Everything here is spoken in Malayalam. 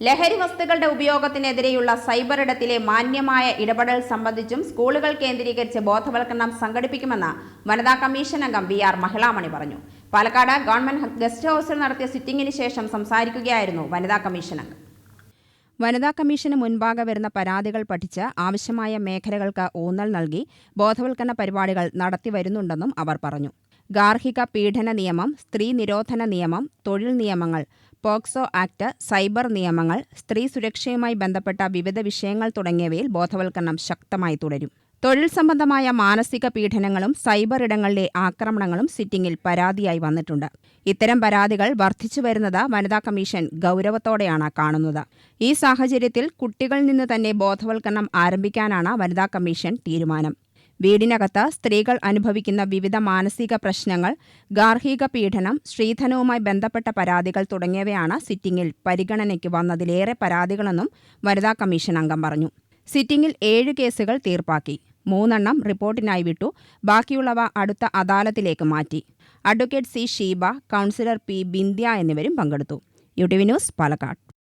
ലഹരി വസ്തുക്കളുടെ ഉപയോഗത്തിനെതിരെയുള്ള സൈബർ ഇടത്തിലെ മാന്യമായ ഇടപെടൽ സംബന്ധിച്ചും സ്കൂളുകൾ കേന്ദ്രീകരിച്ച് ബോധവൽക്കരണം സംഘടിപ്പിക്കുമെന്ന് വനിതാ കമ്മീഷൻ അംഗം വി ആർ മഹിളാമണി പറഞ്ഞു. പാലക്കാട് ഗവൺമെന്റ് ഗസ്റ്റ് ഹൌസിൽ നടത്തിയ സിറ്റിംഗിന് ശേഷം സംസാരിക്കുകയായിരുന്നു വനിതാ കമ്മീഷൻ അംഗം. വനിതാ കമ്മീഷന് മുൻപാകെ വരുന്ന പരാതികൾ പഠിച്ച് ആവശ്യമായ മേഖലകൾക്ക് ഊന്നൽ നൽകി ബോധവൽക്കരണ പരിപാടികൾ നടത്തിവരുന്നുണ്ടെന്നും അവർ പറഞ്ഞു. ഗാർഹിക പീഡന നിയമം സ്ത്രീ നിരോധന നിയമം തൊഴിൽ നിയമങ്ങൾ പോക്സോ ആക്ട് സൈബർ നിയമങ്ങൾ സ്ത്രീ സുരക്ഷയുമായി ബന്ധപ്പെട്ട വിവിധ വിഷയങ്ങൾ തുടങ്ങിയവയിൽ ബോധവൽക്കരണം ശക്തമായി തുടരും. തൊഴിൽ സംബന്ധമായ മാനസിക പീഡനങ്ങളും സൈബർ ഇടങ്ങളിലെ ആക്രമണങ്ങളും സിറ്റിംഗിൽ പരാതിയായി വന്നിട്ടുണ്ട്. ഇത്തരം പരാതികൾ വർദ്ധിച്ചു വരുന്നത് വനിതാ കമ്മീഷൻ ഗൗരവത്തോടെയാണ് കാണുന്നത്. ഈ സാഹചര്യത്തിൽ കുട്ടികളിൽ നിന്ന് തന്നെ ബോധവൽക്കരണം ആരംഭിക്കാനാണ് വനിതാ കമ്മീഷൻ തീരുമാനം. വീടിനകത്ത് സ്ത്രീകൾ അനുഭവിക്കുന്ന വിവിധ മാനസിക പ്രശ്നങ്ങൾ ഗാർഹിക പീഡനം സ്ത്രീധനവുമായി ബന്ധപ്പെട്ട പരാതികൾ തുടങ്ങിയവയാണ് സിറ്റിംഗിൽ പരിഗണനയ്ക്ക് വന്നതിലേറെ പരാതികളെന്നും വനിതാ കമ്മീഷൻ അംഗം പറഞ്ഞു. സിറ്റിംഗിൽ ഏഴ് കേസുകൾ തീർപ്പാക്കി. മൂന്നെണ്ണം റിപ്പോർട്ടിനായി വിട്ടു. ബാക്കിയുള്ളവ അടുത്ത അദാലത്തിലേക്ക് മാറ്റി. Advocate C Sheeba councillor P Bindya എന്നിവരും പങ്കെടുത്തു. U T V news Palakkad.